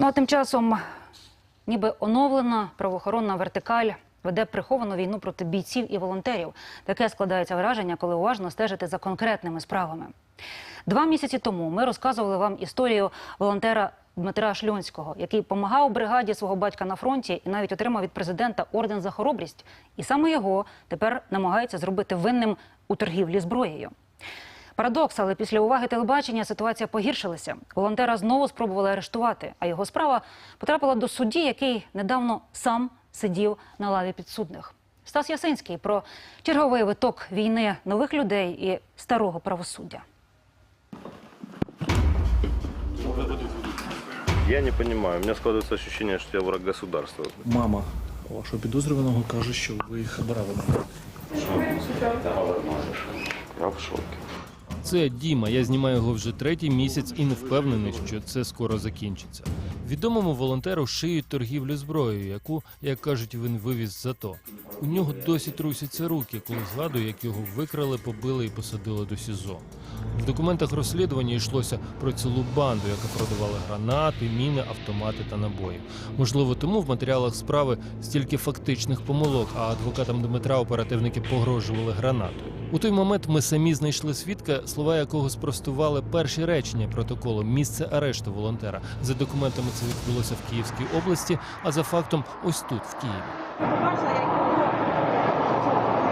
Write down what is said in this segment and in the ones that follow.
Ну а тим часом, ніби оновлена правоохоронна вертикаль веде приховану війну проти бійців і волонтерів. Таке складається враження, коли уважно стежити за конкретними справами. Два місяці тому ми розказували вам історію волонтера Дмитра Шльонського, який помагав бригаді свого батька на фронті і навіть отримав від президента орден за хоробрість. І саме його тепер намагаються зробити винним у торгівлі зброєю. Парадокс, але після уваги телебачення ситуація погіршилася. Волонтера знову спробували арештувати, а його справа потрапила до судді, який недавно сам сидів на лаві підсудних. Стас Ясинський про черговий виток війни нових людей і старого правосуддя. Я не понимаю. У меня складывается ощущение, что я враг государства. Мама вашого підозрюваного каже, що ви хабаравили. Я в шоке. Це Діма. Я знімаю його вже третій місяць і не впевнений, що це скоро закінчиться. Відомому волонтеру шиють торгівлю зброєю, яку, як кажуть, він вивіз з АТО. У нього досі трусяться руки, коли згадую, як його викрали, побили і посадили до СІЗО. В документах розслідування йшлося про цілу банду, яка продавала гранати, міни, автомати та набої. Можливо, тому в матеріалах справи стільки фактичних помилок, а адвокатам Дмитра оперативники погрожували гранатою. У той момент ми самі знайшли свідка, слова якого спростували перші речення протоколу місце арешту волонтера. За документами це відбулося в Київській області, а за фактом ось тут, в Києві. Бачила,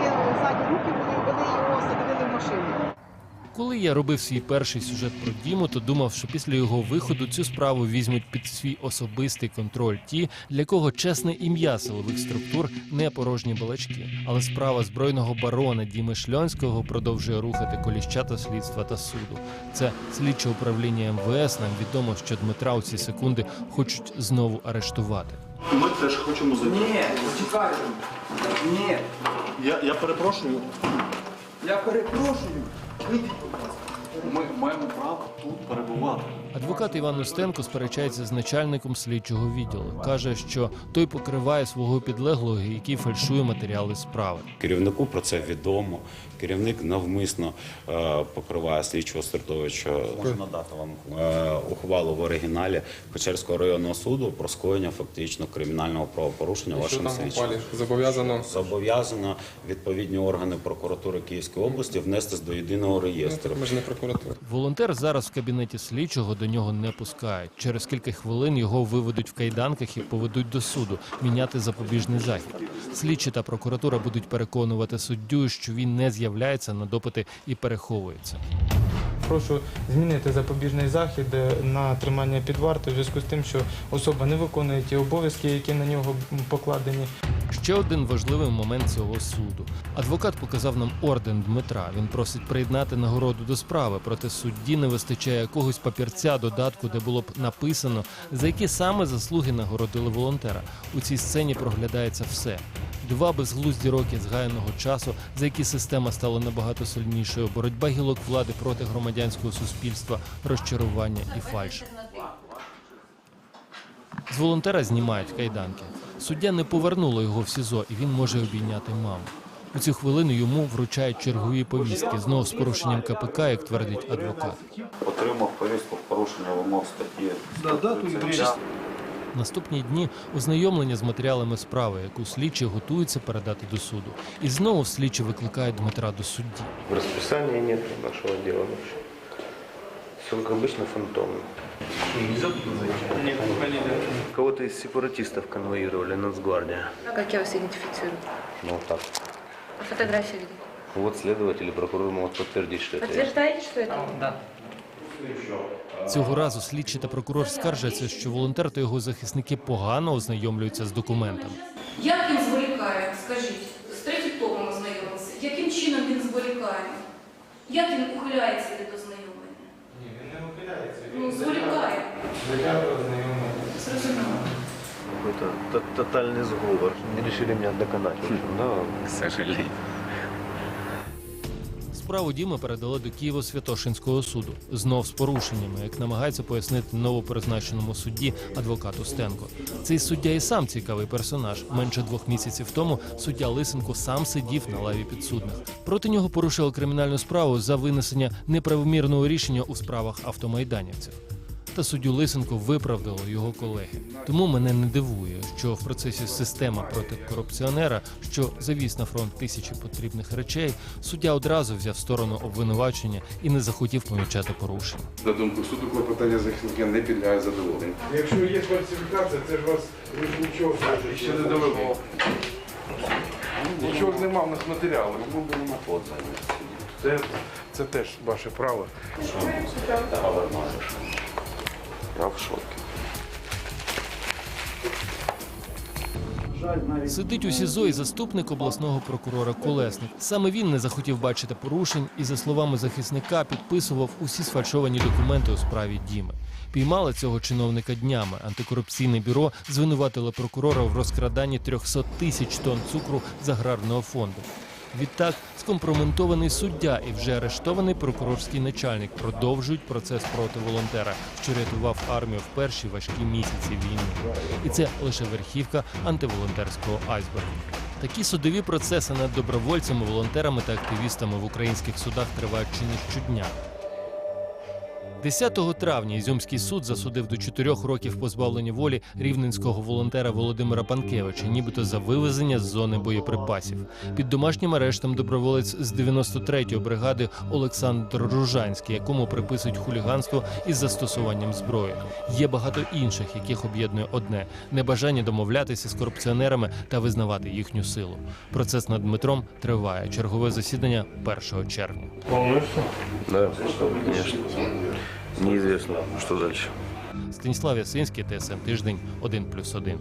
як його задні руки були, вели його, садили в машину. Коли я робив свій перший сюжет про Діму, то думав, що після його виходу цю справу візьмуть під свій особистий контроль ті, для кого чесне ім'я силових структур не порожні балачки. Але справа збройного барона Діми Шльонського продовжує рухати коліщата слідства та суду. Це слідче управління МВС. Нам відомо, що Дмитра у ці секунди хочуть знову арештувати. Ми теж хочемо зайти. Ні, почекайте. Ні, Я, я перепрошую. я перепрошую. Ми маємо право тут перебувати. Адвокат Іван Устенко сперечається з начальником слідчого відділу. каже, що той покриває свого підлеглого, який фальшує матеріали справи. Керівнику про це відомо. Керівник навмисно е, покриває слідчого Сертовича. Можу надати вам е, ухвалу в оригіналі Печерського районного суду про скоєння фактично кримінального правопорушення вашим слідчим. Зобов'язано Зобов'язано відповідні органи прокуратури Київської області внести до єдиного реєстру. ми ж не прокуратура. Волонтер зараз в кабінеті слідчого до нього не пускають. Через кілька хвилин його виведуть в кайданках і поведуть до суду міняти запобіжний захід. Слідчі та прокуратура будуть переконувати суддю, що він не з'являється на допити і переховується. Прошу змінити запобіжний захід е, на тримання під вартою в зв'язку з тим, що особа не виконує ті обов'язки, які на нього покладені. Ще один важливий момент цього суду. Адвокат показав нам орден Дмитра. Він просить приєднати нагороду до справи, проте судді не вистачає якогось папірця додатку, де було б написано, за які саме заслуги нагородили волонтера. У цій сцені проглядається все. Два безглузді роки згаяного часу, за які система стала набагато сильнішою, боротьба гілок влади проти громадянського суспільства, розчарування і фальш. З волонтера знімають кайданки. Суддя не повернула його в СІЗО, і він може обійняти маму. У цю хвилину йому вручають чергові повістки, знову з порушенням КПК, як твердить адвокат. Отримав повістку в порушення вимог статті. Наступні дні ознайомлення з матеріалами справи, яку слідчі готуються передати до суду. І знову слідчі викликають Дмитра до судді. В расписании нет нашего дела вообще. Все как обычно фантомно. Кого-то из сепаратистов конвоировали, Нацгвардия. А как я вас идентифицирую? Ну вот так. А фотография где? Вот следователь и прокурор могут подтвердить, что это я. Подтверждаете, что это? Да. Цього разу слідчі та прокурор скаржаться, що волонтер та його захисники погано ознайомлюються з документами. Як він зволікає, скажіть, з третім топом ознайомилися, яким чином він зволікає? Як він ухиляється від ознайомлення? Ну, зволікає. Зрозуміло. Какой-то то- тотальный сговор. Не решили меня доконать, в общем, да? К сожалению. Справу Діми передали до Києво-Святошинського суду знов з порушеннями, як намагається пояснити новопризначеному судді адвокату Стенко. Цей суддя і сам цікавий персонаж. Менше двох місяців тому суддя Лисенко сам сидів на лаві підсудних. Проти нього порушили кримінальну справу за винесення неправомірного рішення у справах автомайданівців. Та суддю Лисенко виправдало його колеги. Тому мене не дивує, що в процесі система проти корупціонера, що завіз на фронт тисячі потрібних речей, суддя одразу взяв сторону обвинувачення і не захотів помічати порушень. На думку суду, клопотання захисника не підлягає задоволенню. Якщо є фальсифікація, це ж вас нічого Ще не довели. Нічого ж нема в нас матеріалу. Це, це теж ваше право. Я в шоке. Сидить у СІЗО і заступник обласного прокурора Колесник. Саме він не захотів бачити порушень і, за словами захисника, підписував усі сфальшовані документи у справі Діми. Піймали цього чиновника днями. Антикорупційне бюро звинуватило прокурора в розкраданні 300 тисяч тонн цукру з аграрного фонду. Відтак, скомпроментований суддя і вже арештований прокурорський начальник продовжують процес проти волонтера, що рятував армію в перші важкі місяці війни. І це лише верхівка антиволонтерського айсбергу. Такі судові процеси над добровольцями, волонтерами та активістами в українських судах тривають чи не щодня. 10 травня Ізюмський суд засудив до 4 років позбавлення волі рівненського волонтера Володимира Панкевича, нібито за вивезення з зони боєприпасів. Під домашнім арештом доброволець з 93-ї бригади Олександр Ружанський, якому приписують хуліганство із застосуванням зброї. Є багато інших, яких об'єднує одне небажання домовлятися з корупціонерами та визнавати їхню силу. Процес над Дмитром триває. Чергове засідання 1 червня. Да, конечно. Неизвестно, что дальше. Станіслав Ясинський, ТСН Тиждень, 1+,1.